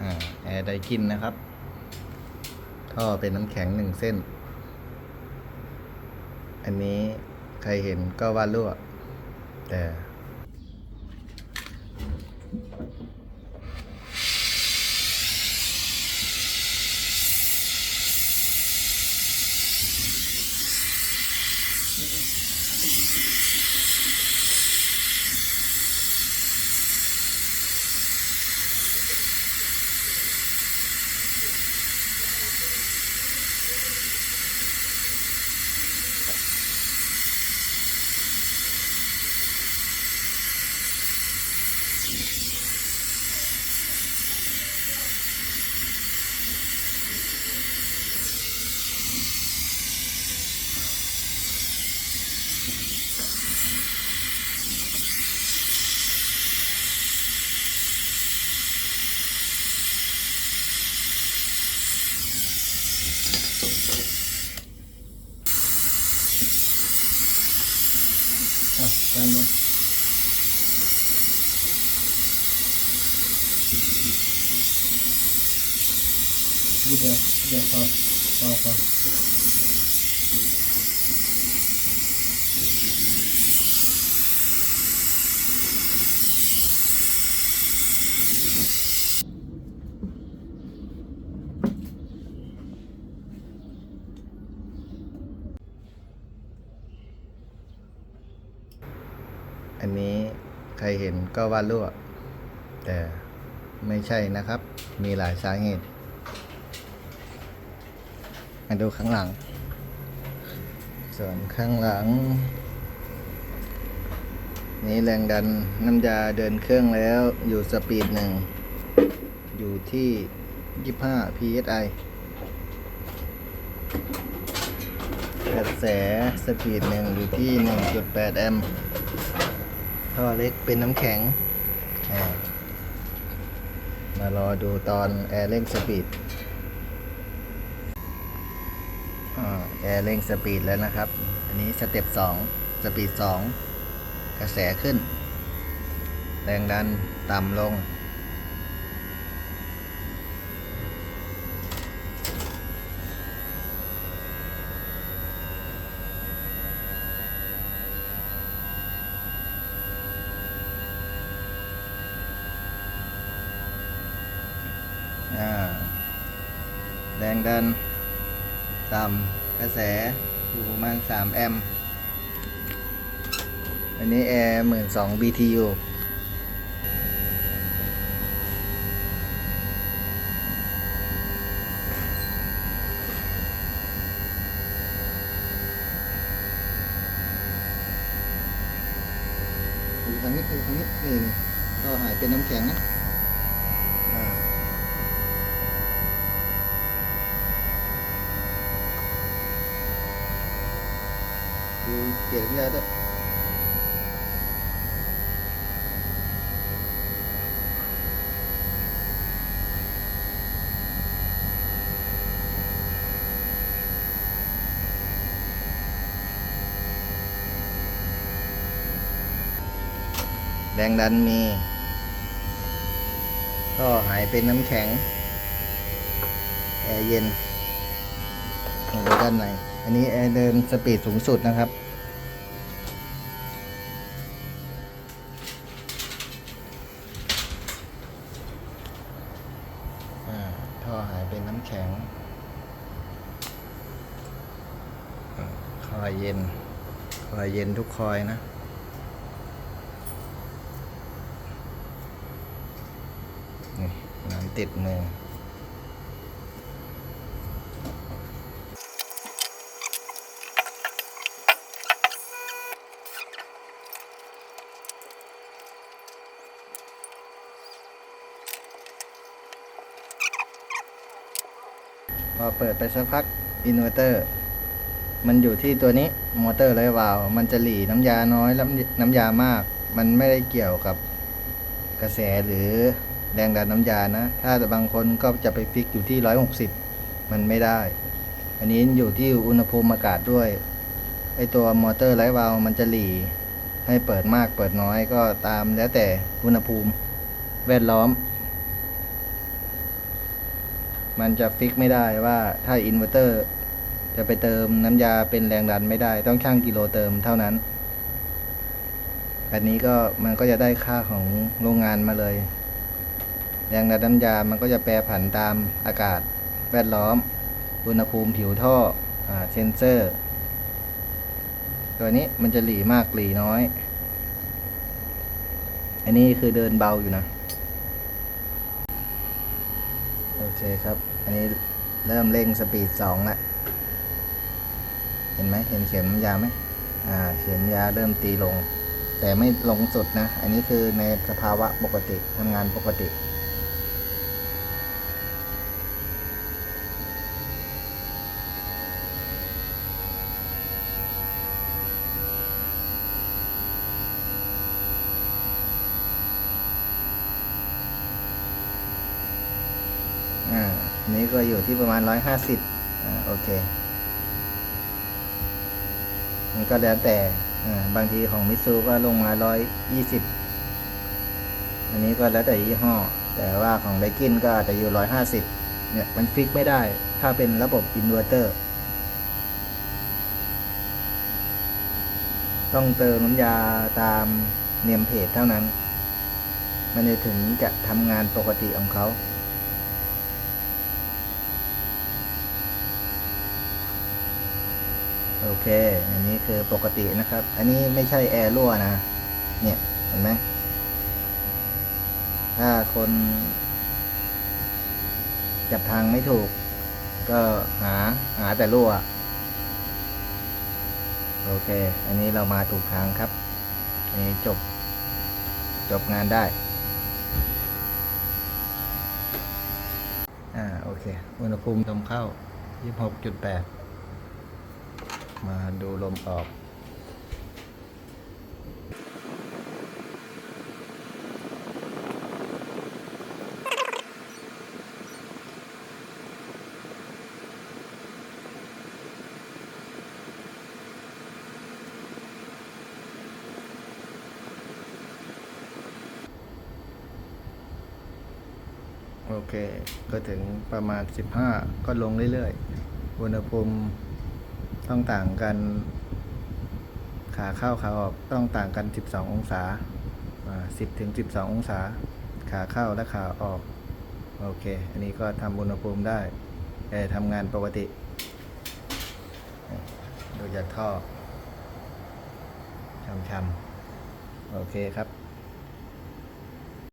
อแอร์ไดกินนะครับ ท่อเป็นน้ำแข็งหนึ่งเส้น อันนี้ใครเห็นก็ว่ารั่วแต่ อะกันเลย นิดเดียวนิดเดียวพอพอพออันนี้ใครเห็นก็ว่ารั่วแต่ไม่ใช่นะครับ มีหลายสาเหตุ มาดูข้างหลัง ส่วนข้างหลัง นี่แรงดันน้ำยาเดินเครื่องแล้วอยู่สปีดหนึ่ง อยู่ที่ 25 psi กระแสสปีดหนึ่งอยู่ที่ 1.8 แอมป์ท่อเล็กเป็นน้ำแข็ง มารอดูตอนแอร์เร่งสปีด อ่า แอร์เร่งสปีดแล้วนะครับ อันนี้สเต็ปสองสปีดสองกระแสขึ้น แรงดันต่ำลงอ่าแรงดัน ต่ำกระแสอยู่ประมาณ 3 แอมป์อันนี้แอร์หมื่นสอง BTU อยู่ทางนี้คือทางนี้นี่ก็หายเป็นน้ำแข็งนะอ่า เกียรติยาด้วยแรงดันมี ก็หายเป็นน้ำแข็ง แอร์เย็นดูด้านใน อันนี้แอร์เดินสปีดสูงสุดนะครับ ท่อหายเป็นน้ำแข็งคอยเย็น คอยเย็นทุกคอยนะนี่น้ำติดมือ พอเปิดไปสักพักอินเวอร์เตอร์มันอยู่ที่ตัวนี้มอเตอร์ไร้วาล์วมันจะหลีน้ำยาน้อยแล้วน้ำยามาก มันไม่ได้เกี่ยวกับกระแสหรือแรงดันน้ำยานะ ถ้าบางคนก็จะไปฟิกอยู่ที่ 160 มันไม่ได้ อันนี้อยู่ที่อุณหภูมิอากาศด้วยไอตัวมอเตอร์ไร้วาลมันจะหลีให้เปิดมากเปิดน้อยก็ตามแล้วแต่อุณหภูมิแวดล้อม มันจะฟิกไม่ได้ว่าถ้าอินเวอร์เตอร์จะไปเติมน้ำยาเป็นแรงดันไม่ได้ ต้องชั่งกิโลเติมเท่านั้นอันนี้ก็มันก็จะได้ค่าของโรงงานมาเลย แรงดันน้ำยา มันก็จะแปรผันตามอากาศแวดล้อม อุณหภูมิผิวท่ออเซนเซอร์ ตัวนี้มันจะหลีมากหลีน้อย อันนี้คือเดินเบาอยู่นะ โอ เคครับ อันนี้เริ่มเร่งสปีดสองละเห็นไหมเห็นเข็มยาไหมอ่าเข็มยาเริ่มตีลง แต่ไม่ลงสุดนะ อันนี้คือในสภาวะปกติทำงานปกติ อ่าอั นี้ก็อยู่ที่ประมาณร้อยห้าสิบอ่าโอเค มันก็แล้วแต่อ่าบางทีของมิซูก็ลงมาร้อยยี่สิบอันนี้ก็แล้วแต่ยี่ห้อ แต่ว่าของไดกินก็อาจจะอยู่ร้อยห้าสิบเนี่ยมันฟิกไม่ได้ ถ้าเป็นระบบอินเวอร์เตอร์ ต้องเติมน้ำยาตามเนียมเพจเท่านั้น มันจะถึงจะทำงานปกติของเขา โอเค อันนี้คือปกตินะครับ อันนี้ไม่ใช่แอร์รั่วนะ เนี่ย เห็นไหม ถ้าคน จับทางไม่ถูก ก็หาหาแต่รั่ว โอเค อันนี้เรามาถูกทางครับ อันนี้จบ จบงานได้ อ่า โอเค อุณหภูมิลมเข้า 26.8 มาดูลมออกโอเค ก็ถึงประมาณ 15 ก็ลงเรื่อยๆ อุณหภูมิ ต้องต่างกัน ขาเข้าขาออกต้องต่างกัน 12 องศา10ถึง 12 องศา ขาเข้าและขาออก โอเค อันนี้ก็ทำอุณหภูมิได้แต่ทำงานปกติ ดูจากท่อช้ำๆโอเคครับ